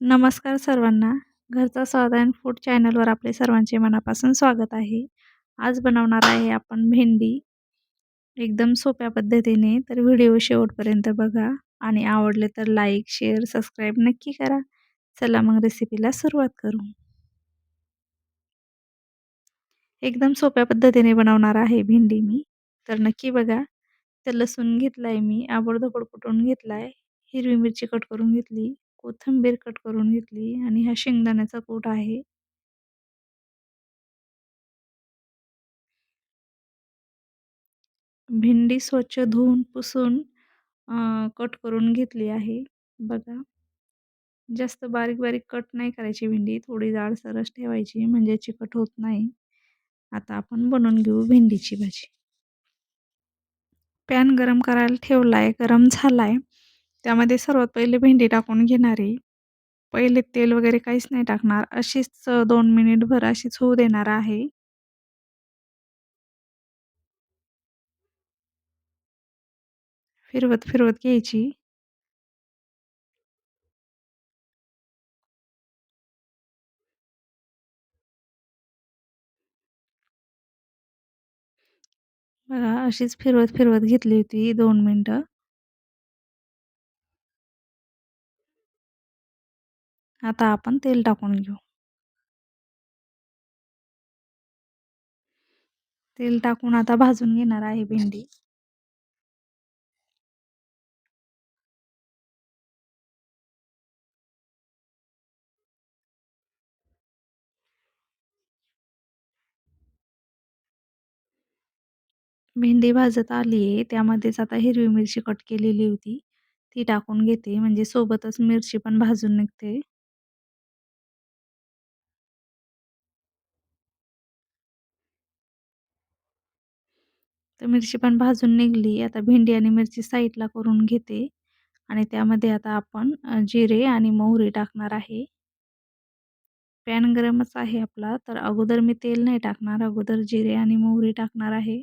नमस्कार सर्वांना. घरचा स्वाद अँड फूड चॅनलवर आपले सर्वांचे मनापासून स्वागत आहे. आज बनवणार आहे आपण भेंडी. एकदम सोप्या पद्धतीने तर व्हिडिओ शेवटपर्यंत बघा आणि आवडले तर लाईक, शेअर, सबस्क्राईब नक्की करा. चला मग रेसिपीला सुरुवात करू. एकदम सोप्या पद्धतीने बनवणार आहे भेंडी मी. तर नक्की बघा. तर लसूण घेतलाय मी, आबडधोबड कुटून घेतला आहे हिरवी मिरची कट करून घेतली. कोथिंबीर कट करून घेतली आणि हा शेंगदाण्याचा कूट आहे. भेंडी स्वच्छ धुवून पुसून कट करून घेतली आहे बघा. जास्त बारीक बारीक कट नाही करायची भेंडी, थोडी जाडसरच ठेवायची म्हणजे चिकट होत नाही. आता आपण बनवून घेऊ भेंडीची भाजी. पॅन गरम करायला ठेवला आहे गरम झाला आहे त्यामध्ये सर्वात पहिले भेंडी टाकून घेणार आहे. पहिले तेल वगैरे काहीच नाही टाकणार. अशीच दोन मिनिटभर अशीच होऊ देणार आहे. फिरवत फिरवत घ्यायची. बघा अशीच फिरवत फिरवत घेतली होती दोन मिनटं. आता आपण तेल टाकून घेऊ. तेल टाकून आता भाजून घेणार आहे भेंडी. भेंडी भाजत आली आहे त्यामध्येच आता हिरवी मिरची कट केलेली होती ती टाकून घेते म्हणजे सोबतच मिरची पण भाजून निघते तर मिरची पण भाजून निघली. आता भेंडी आणि मिरची साईडला करून घेते. आणि त्यामध्ये आता आपण जिरे आणि मोहरी टाकणार आहे. पॅन गरमच आहे आपला. तर अगोदर मी तेल नाही टाकणार. अगोदर जिरे आणि मोहरी टाकणार आहे.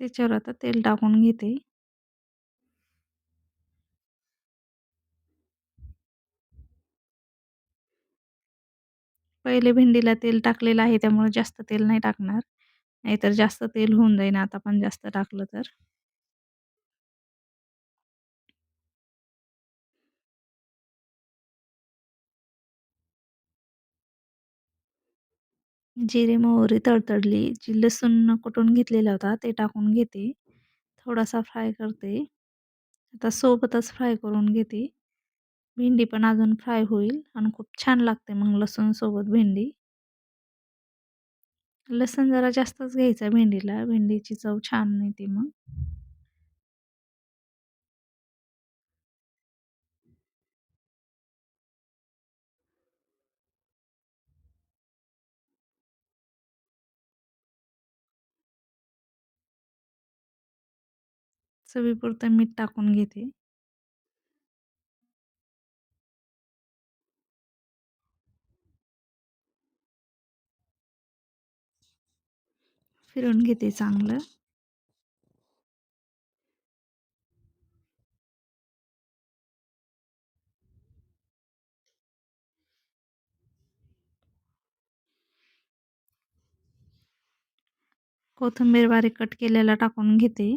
त्याच्यावर आता तेल टाकून घेते. पहिले भेंडीला तेल टाकलेलं आहे त्यामुळे जास्त तेल नाही टाकणार. नाहीतर जास्त तेल होऊन जाईल आता पण जास्त टाकलं तर. जिरे मोहरी तडतडली. जी लसूण कुटून घेतलेला होता ते टाकून घेते. थोडासा फ्राय करते. आता सोबतच फ्राय करून घेते. भेंडी पण अजून फ्राय होईल आणि खूप छान लागते मग लसूणसोबत भेंडी. लसूण जरा जास्तच घ्यायचा भेंडीला. भेंडीची चव छान येते मग. चवीपुरतं मीठ टाकून घेते. फिरून घेते चांगलं. कोथिंबीर बारीक कट केलेला टाकून घेते.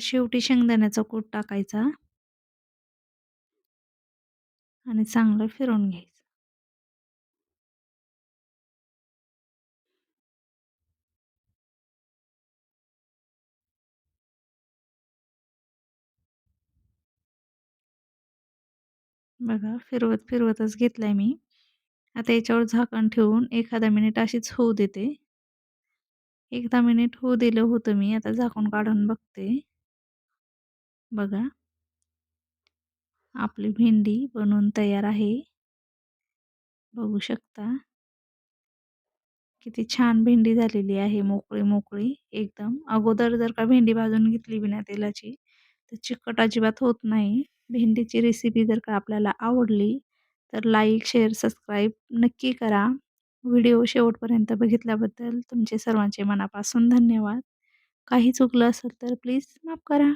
शेवटी शेंगदाण्याचा कूट टाकायचा. आणि चांगलं फिरवून घ्यायचं. बघा फिरवत फिरवतच घेतलाय मी. आता याच्यावर झाकण ठेवून एखादा मिनिट अशीच होऊ देते. एकदा मिनिट होऊ दिलं होतं मी आता झाकून काढून बघते. बघा. आपली भेंडी बनवून तयार आहे. बघू शकता. किती छान भेंडी झालेली आहे मोकळी मोकळी. एकदम. अगोदर जर का भेंडी भाजून घेतली बिना तेलाची तर चिकट अजिबात होत नाही. भेंडीची रेसिपी जर का आपल्याला आवडली तर लाईक शेअर सबस्क्राईब नक्की करा. व्हिडिओ शेवटपर्यंत बघितल्याबद्दल तुमचे सर्वांचे मनापासून धन्यवाद. काही चुकलं असेल तर प्लीज माफ करा.